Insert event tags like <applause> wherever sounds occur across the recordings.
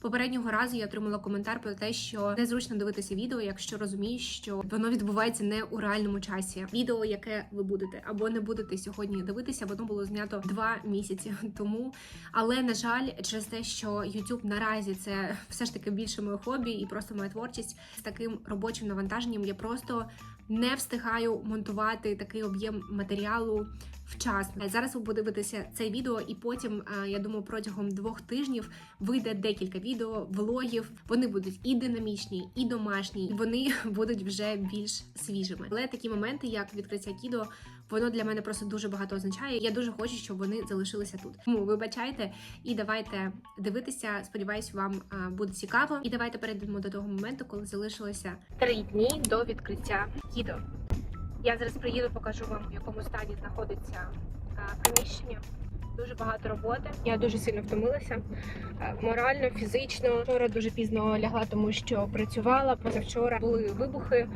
Попереднього разу я отримала коментар про те, що незручно дивитися відео, якщо розумієш, що воно відбувається не у реальному часі. Відео, яке ви будете або не будете сьогодні дивитися, воно було знято два місяці <laughs> тому. Але на жаль, через те, що YouTube наразі це все ж таки більше моє хобі і просто моя творчість з таким робочим навантаженням, я просто не встигаю монтувати такий об'єм матеріалу вчасно. Зараз ви подивитеся це відео, і потім е, я думаю, протягом двох тижнів вийде декілька відео, влогів. Вони будуть і динамічні, і домашні, і вони <laughs> будуть вже більш свіжими. Але такі моменти, як відкриття кідо, воно для мене просто дуже багато означає. Я дуже хочу, щоб вони залишилися тут. Тому вибачайте і давайте дивитися. Сподіваюсь, вам буде цікаво. І давайте перейдемо до того моменту, коли залишилося три дні до відкриття кідо. Я зараз приїду, покажу вам, в якому стані знаходиться приміщення. Дуже багато роботи. Я дуже сильно втомилася е, морально, фізично. Вчора дуже пізно лягла, тому що працювала. Позавчора були вибухи.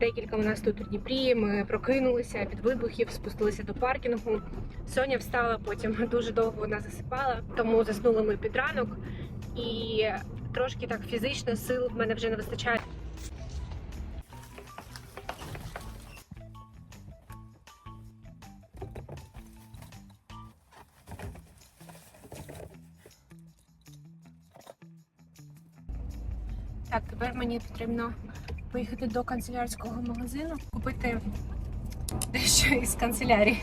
Декілька у нас тут у Дніпрі. Ми прокинулися від вибухів, спустилися до паркінгу. Соня встала, потім <laughs> дуже довго вона засипала, тому заснули ми під ранок. І трошки так фізично сил в мене вже не вистачає. Мені потрібно поїхати до канцелярського магазину, купити дещо із канцелярії.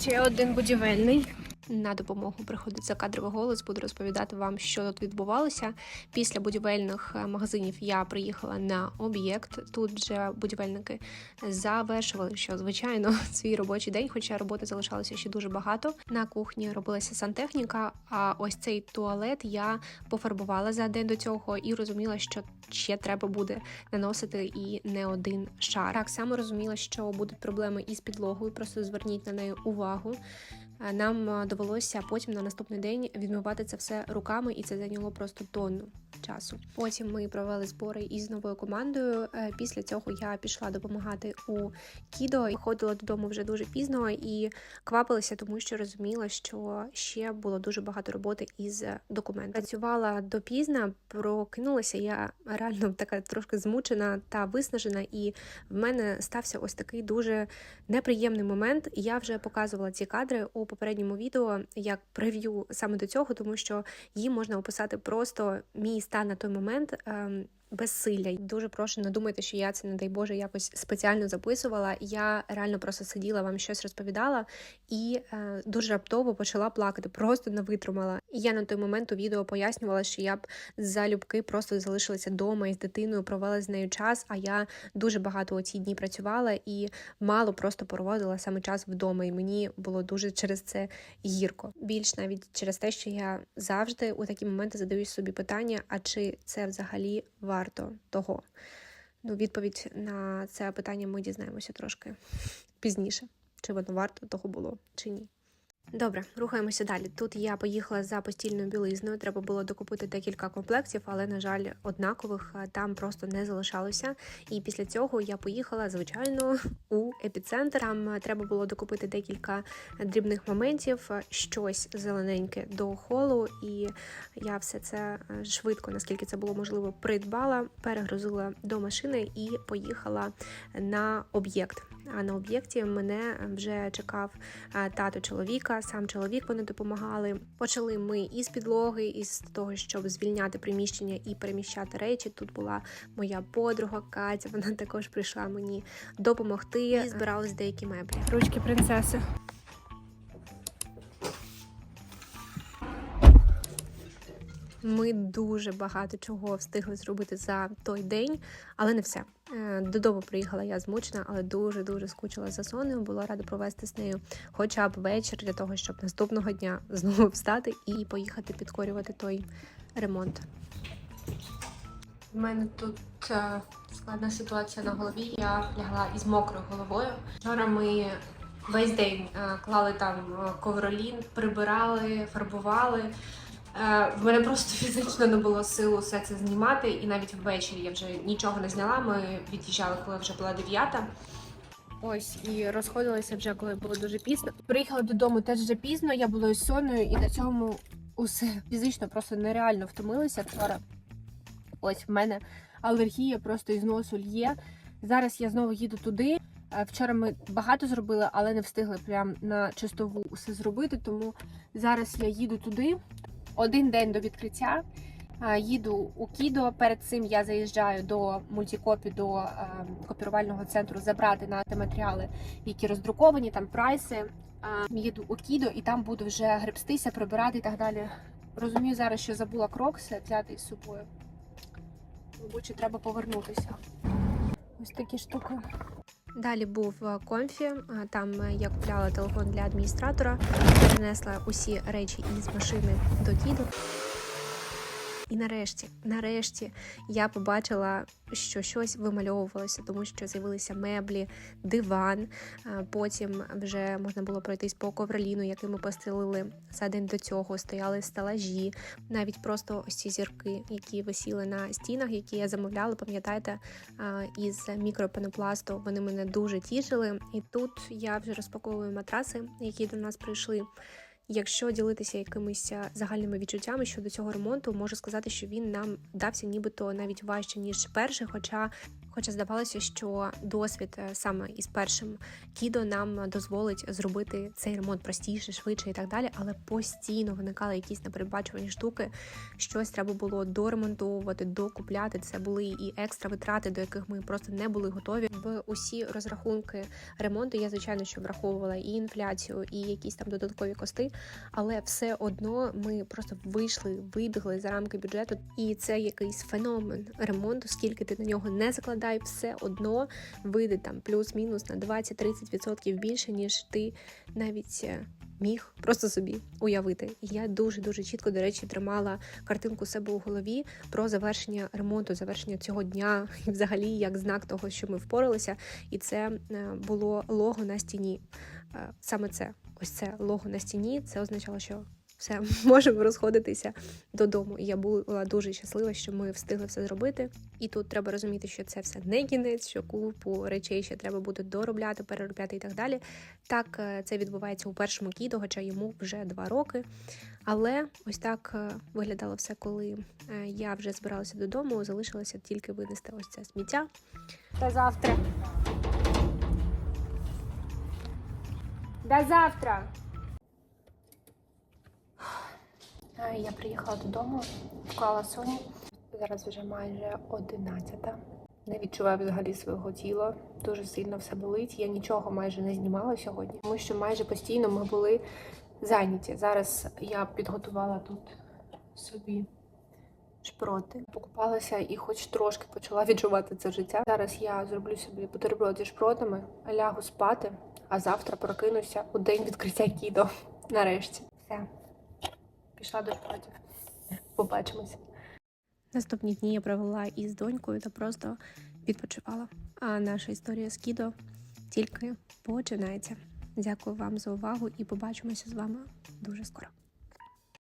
Ще один будівельний. На допомогу приходить закадровий голос. Буду розповідати вам, що тут відбувалося. Після будівельних е, магазинів я приїхала на об'єкт. Тут вже будівельники завершували, що звичайно <laughs> свій робочий день, хоча роботи залишалося ще дуже багато. На кухні робилася сантехніка. А ось цей туалет я пофарбувала за день до цього і розуміла, що ще треба буде наносити і не один шар. Так само розуміла, що будуть проблеми із підлогою. Просто зверніть на неї увагу. Нам е, довелося потім на наступний день відмивати це все руками, і це зайняло просто тонну часу. Потім ми провели збори із новою командою. Е, Після цього я пішла допомагати у кідо. Ходила додому вже дуже пізно і квапилася, тому що розуміла, що ще було дуже багато роботи із документами. Працювала допізно, прокинулася. Я реально така трошки змучена та виснажена, і в мене стався ось такий дуже неприємний момент. Я вже показувала ці кадри у попередньому відео як прев'ю саме до цього, тому що її можна описати просто мій стан на той момент. Безсилля. Дуже прошу, не думайте, що я це, не дай Боже, якось спеціально записувала. Я реально просто сиділа, вам щось розповідала і е, дуже раптово почала плакати, просто не витримала. І я на той момент у відео пояснювала, що я б залюбки просто залишилася вдома із дитиною, провела з нею час. А я дуже багато у ці дні працювала і мало просто проводила саме час вдома. І мені було дуже через це гірко. Більш навіть через те, що я завжди у такі моменти задаю собі питання: а чи це взагалі варто того? Ну, відповідь на це питання ми дізнаємося трошки пізніше, чи воно варто того було, чи ні. Добре, рухаємося далі. Тут я поїхала за постільною білизною. Треба було докупити декілька комплектів, але, на жаль, однакових е, там просто не залишалося. І після цього я поїхала, звичайно, у епіцентр. Там е, треба було докупити декілька дрібних моментів, е, щось зелененьке до холу. І я все це швидко, наскільки це було можливо, придбала, перегрузила до машини і поїхала на об'єкт. А на об'єкті мене вже чекав е, тато чоловіка, сам чоловік вони допомагали. Почали ми із підлоги, із того, щоб звільняти приміщення і переміщати речі. Тут була моя подруга Катя. Вона <laughs> також прийшла мені допомогти. І збирались деякі меблі. Ручки принцеси. Ми дуже багато чого встигли зробити за той день, але не все. Е, Додому приїхала я змучена, але дуже дуже скучила за сонею. Була рада провести з нею хоча б вечір для того, щоб наступного дня <laughs> знову встати і поїхати підкорювати той ремонт. У мене тут е, складна ситуація на голові. Я лягла із мокрою головою. Вчора ми весь день е, клали там ковролін, прибирали, фарбували. Е, В мене просто <laughs> фізично не було сил усе це знімати, і навіть ввечері я вже нічого не зняла. Ми від'їжджали, коли вже була дев'ята. Ось і розходилися вже, коли було дуже пізно. Приїхала додому теж вже пізно. Я була із соною, і на цьому усе фізично просто нереально втомилися вчора. Ось в мене алергія просто із носу лє. Зараз я знову їду туди. Е, Вчора ми багато зробили, але не встигли прям на чистову усе зробити. Тому зараз я їду туди. Один день до відкриття. Їду у Кідо. Перед цим я заїжджаю до мультикопі, до копірувального центру забрати на матеріали, які роздруковані, там прайси. Їду у Кідо і там буду вже гребстися, прибирати і так далі. Розумію зараз, що забула крокси взяти із собою. Мабуть, треба повернутися. Ось такі штуки. Далі був е, конфі. е, Там е, я купляла телефон для адміністратора, перенесла усі речі із машини до кіду. І нарешті, нарешті, я побачила, що щось вимальовувалося, тому що з'явилися меблі, диван. Потім вже можна було пройтись по ковроліну, який ми постелили за день до цього. Стояли стелажі, навіть просто ось ці зірки, які висіли на стінах, які я замовляла, пам'ятаєте, із мікропенопласту. Вони мене дуже тішили. І тут я вже розпаковую матраси, які до нас прийшли. Якщо ділитися якимись загальними відчуттями щодо цього ремонту, можу сказати, що він нам дався нібито навіть важче ніж перший, хоча. Хоча здавалося, що досвід е, саме із першим кідо нам дозволить зробити цей ремонт простіше, швидше і так далі, але постійно виникали якісь непередбачувані штуки. Щось треба було доремонтовувати, докупляти. Це були і екстра витрати, до яких ми просто не були готові. В усі розрахунки ремонту я звичайно що враховувала і інфляцію, і якісь там додаткові кости, але все одно ми просто вийшли, вибігли за рамки бюджету, і це якийсь феномен ремонту, скільки ти на нього не закладай, все одно вийде там плюс-мінус на 20-30% більше, ніж ти навіть е, міг просто собі уявити. І я дуже дуже чітко, до речі, тримала картинку себе у голові про завершення ремонту, завершення цього дня, і взагалі як знак того, що ми впоралися. І це е, було лого на стіні. Е, Саме це, ось це лого на стіні. Це означало, що все <laughs> можемо розходитися додому. І я була дуже щаслива, що ми встигли все зробити. І тут треба розуміти, що це все не кінець, що купу речей ще треба буде доробляти, переробляти і так далі. Так е, це відбувається у першому кідо, хоча йому вже два роки. Але ось так е, виглядало все, коли е, я вже збиралася додому, залишилося тільки винести ось це сміття. До завтра. До завтра. Е, Я приїхала додому, вклала Соню. Зараз вже майже 11. Не відчуваю взагалі свого тіла. Дуже сильно все болить. Я нічого майже не знімала сьогодні, тому що майже постійно ми були зайняті. Зараз я підготувала тут собі шпроти. Покупалася і хоч трошки почала <laughs> відчувати це життя. Зараз я зроблю собі бутерброд зі шпротами, лягу спати, а завтра прокинуся у день відкриття кідо. <laughs> Нарешті. Все. Пішла до шпротів. Побачимось. Наступні дні я провела із донькою та просто відпочивала. А наша історія з кідо тільки починається. Дякую вам за увагу і побачимося з вами дуже скоро.